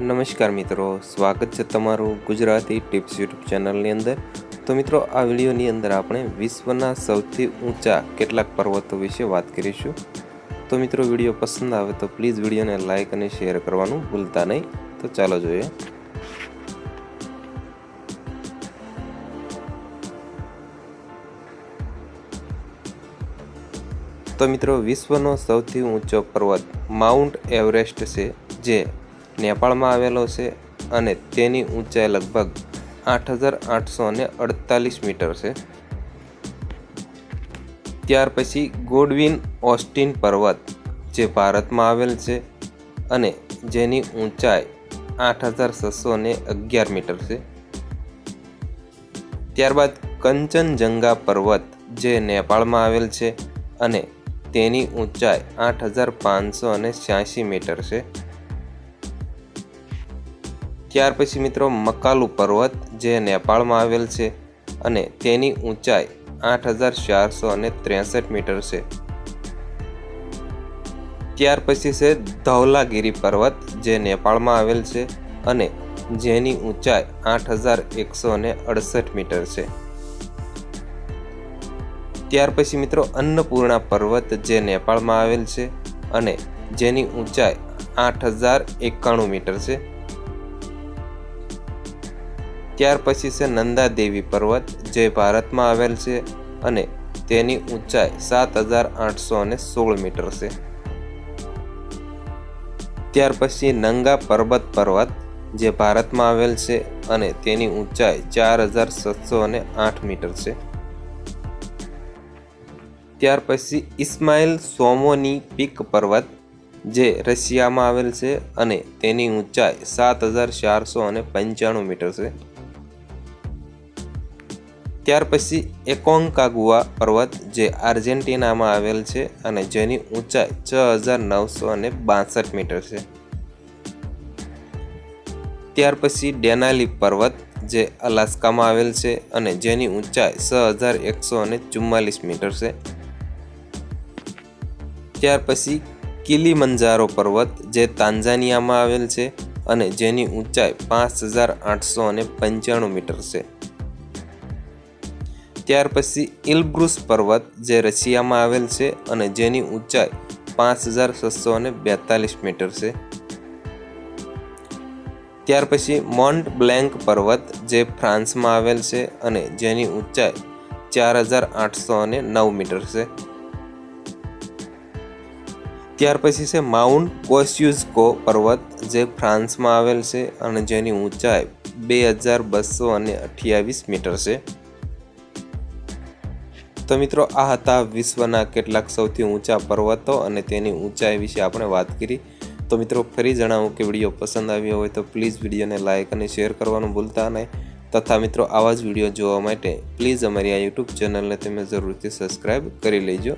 નમસ્કાર મિત્રો, સ્વાગત છે તમારું ગુજરાતી ટિપ્સ યુટ્યુબ ચેનલની અંદર. તો મિત્રો, આ વિડીયોની અંદર આપણે વિશ્વના સૌથી ઊંચા કેટલાક પર્વતો વિશે વાત કરીશું. તો મિત્રો, વીડિયો પસંદ આવે તો પ્લીઝ વિડીયોને લાઇક અને શેર કરવાનું ભૂલતા નહીં. તો ચાલો જોઈએ. તો મિત્રો, વિશ્વનો સૌથી ઊંચો પર્વત માઉન્ટ એવરેસ્ટ છે, જે નેપાળમાં આવેલો છે અને તેની ઊંચાઈ લગભગ આઠ હજાર આઠસો ને અડતાલીસ મીટર છે. ત્યાર પછી ગોડવિન ઓસ્ટિન પર્વત, જે ભારતમાં આવેલ છે અને જેની ઊંચાઈ આઠ હજાર છસો ને અગિયાર મીટર છે. ત્યારબાદ કંચનજંગા પર્વત, જે નેપાળમાં આવેલ છે અને તેની ઊંચાઈ આઠ હજાર પાંચસો અને છ્યાસી મીટર છે. ત્યાર પછી મિત્રો મકાલુ પર્વત, જે નેપાળમાં આવેલ છે અને તેની ઊંચાઈ આઠ હજાર ચારસો અને ત્રેસઠ મીટર છે. ત્યાર પછી છે ધવલાગીરી પર્વત, જે નેપાળમાં આવેલ છે અને જેની ઊંચાઈ આઠ હજાર એકસો અને અડસઠ મીટર છે. ત્યાર પછી મિત્રો અન્નપૂર્ણા પર્વત, જે નેપાળમાં આવેલ છે અને જેની ઊંચાઈ આઠ હજાર એકાણું મીટર છે. ત્યાર પછી છે નંદા દેવી પર્વત, જે ભારતમાં આવેલ છે અને તેની ઊંચાઈ સાત હજાર આઠસો અને સોળ મીટર છે. ત્યાર પછી નંગા પર્વત પર્વત, જે ભારતમાં આવેલ છે અને તેની ઊંચાઈ ચાર હજાર સાતસો અને આઠ મીટર છે. ત્યાર પછી ઇસ્માઇલ સોમોની પીક પર્વત, જે રશિયામાં આવેલ છે અને તેની ઊંચાઈ સાત હજાર ચારસો અને પંચાણું મીટર છે. ત્યાર પછી એકોંકાગુઆ પર્વત, જે આર્જેન્ટિનામાં આવેલ છે અને જેની ઊંચાઈ છ હજાર નવસો અને બાસઠ મીટર છે. ત્યાર પછી ડેનાલી પર્વત, જે અલાસ્કામાં આવેલ છે અને જેની ઊંચાઈ છ હજાર એકસો અને ચુમ્માલીસ મીટર છે. ત્યાર પછી કિલીમંજારો પર્વત, જે તાંઝાનિયામાં આવેલ છે અને જેની ઊંચાઈ પાંચ હજાર આઠસો અને પંચાણું મીટર છે. ત્યાર પછી ઇલબ્રુસ પર્વત જે રશિયામાં આવેલ છે અને જેની ઊંચાઈ પાંચ હજાર છસો અને બેતાલીસ મીટર છે. ત્યાર પછી મોન્ટ બ્લેન્ક પર્વત જે ફ્રાન્સમાં આવેલ છે અને જેની ઊંચાઈ ચાર હજાર આઠસો અને નવ મીટર છે. ત્યાર પછી છે માઉન્ટ કોસ્યુઝકો પર્વત જે ફ્રાન્સમાં આવેલ છે અને જેની ઊંચાઈ બે હજાર બસો અને અઠ્યાવીસ મીટર છે. તો મિત્રો, આ હતા વિશ્વના કેટલાક સૌથી ઊંચા પર્વતો અને તેની ઊંચાઈ વિશે આપણે વાત કરી. તો મિત્રો, ફરી જણાવું કે વીડિયો પસંદ આવ્યો હોય તો પ્લીઝ વિડીયોને લાઇક અને શેર કરવાનું ભૂલતા નહીં. તથા મિત્રો, આવા જ વીડિયો જોવા માટે પ્લીઝ અમારી આ યુટ્યુબ ચેનલને તમે જરૂરથી સબસ્ક્રાઈબ કરી લેજો.